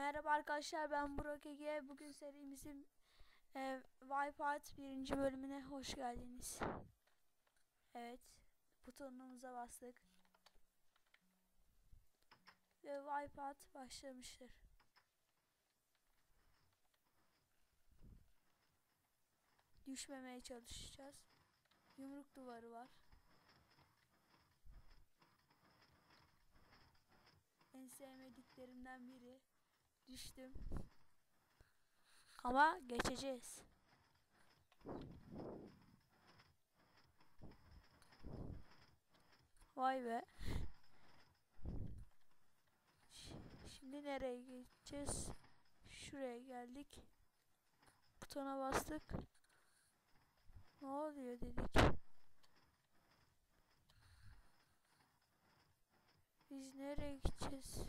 Merhaba arkadaşlar ben Burak Ege. Bugün serimizin e, Wipeout birinci bölümüne hoş geldiniz. Evet butonumuza bastık. Ve Wipeout başlamıştır. Düşmemeye çalışacağız. Yumruk duvarı var. En sevmediklerimden biri. Düştüm. Ama geçeceğiz. Vay be. Şimdi nereye geçeceğiz? Şuraya geldik. Butona bastık. Ne oluyor dedik. Biz nereye gideceğiz?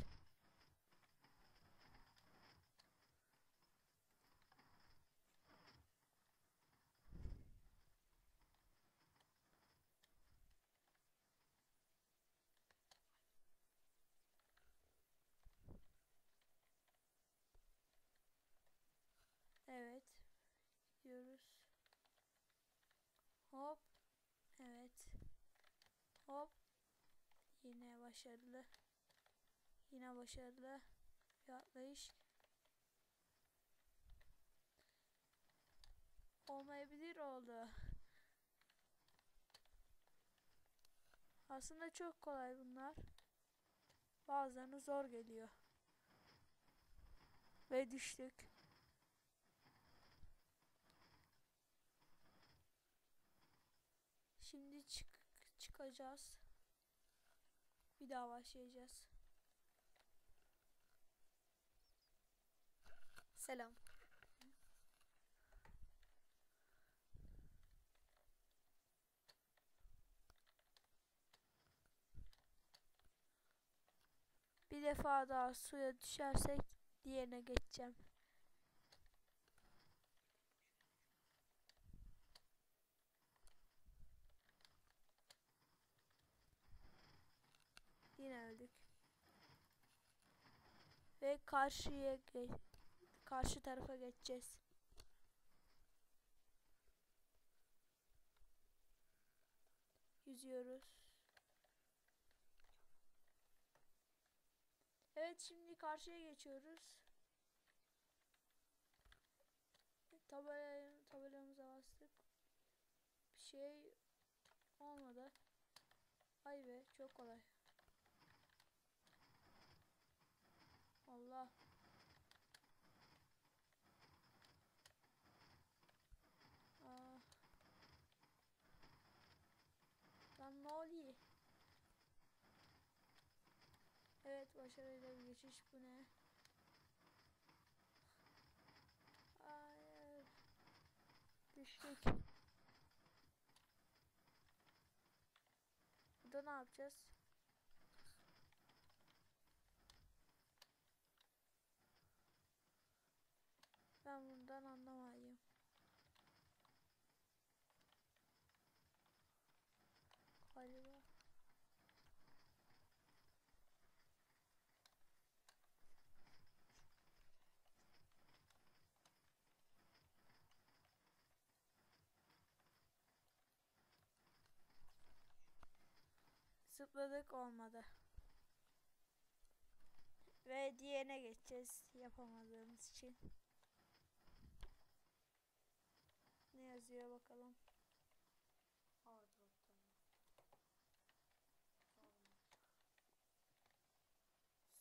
Evet. Gidiyoruz. Hop. Evet. Hop. Yine başarılı. Yine başarılı. Bir atlayış. Olmayabilir oldu. Aslında çok kolay bunlar. Bazılarını zor geliyor. Ve düştük. Şimdi çık çıkacağız. Bir daha başlayacağız. Selam. Bir defa daha suya düşersek diğerine geçeceğim. Öldük. Ve karşıya karşı tarafa geçeceğiz. Yüzüyoruz. Evet şimdi karşıya geçiyoruz. Tabela, tabelamıza bastık. Bir şey olmadı. Ay be çok kolay. Ne? Evet başarıyla bir geçiş bu ne? Hayır. Düştük. Burada ne yapacağız? Ben bundan anlamayayım. Galiba. Zıpladık olmadı. Ve diğerine geçeceğiz yapamadığımız için. Ne yazıyor bakalım.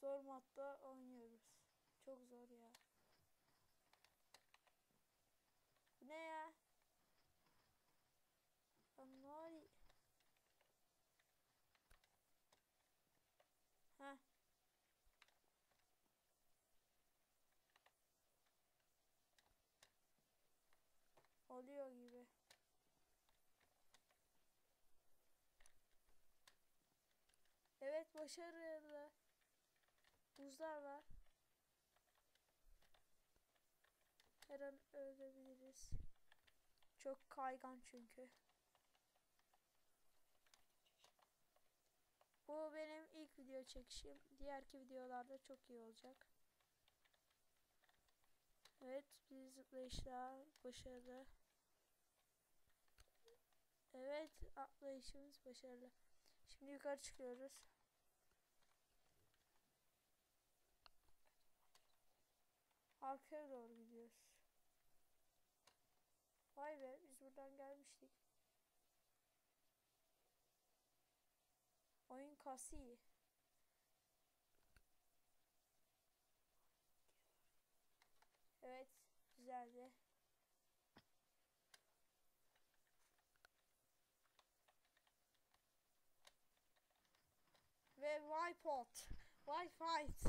Zor modda oynuyoruz. Çok zor ya. Bu ne ya? Lan ne oluyor? Oluyor gibi. Evet başarılı. Buzlar var. Her an ölebiliriz. Çok kaygan çünkü. Bu benim ilk video çekişim. Diğerki videolarda çok iyi olacak. Evet bir zıplayışla başarılı. Evet atlayışımız başarılı. Şimdi yukarı çıkıyoruz. Arkaya doğru gidiyoruz. Vay be biz buradan gelmiştik. Oyun kasi. Evet güzeldi. Ve Wipeout. Wi-Fi.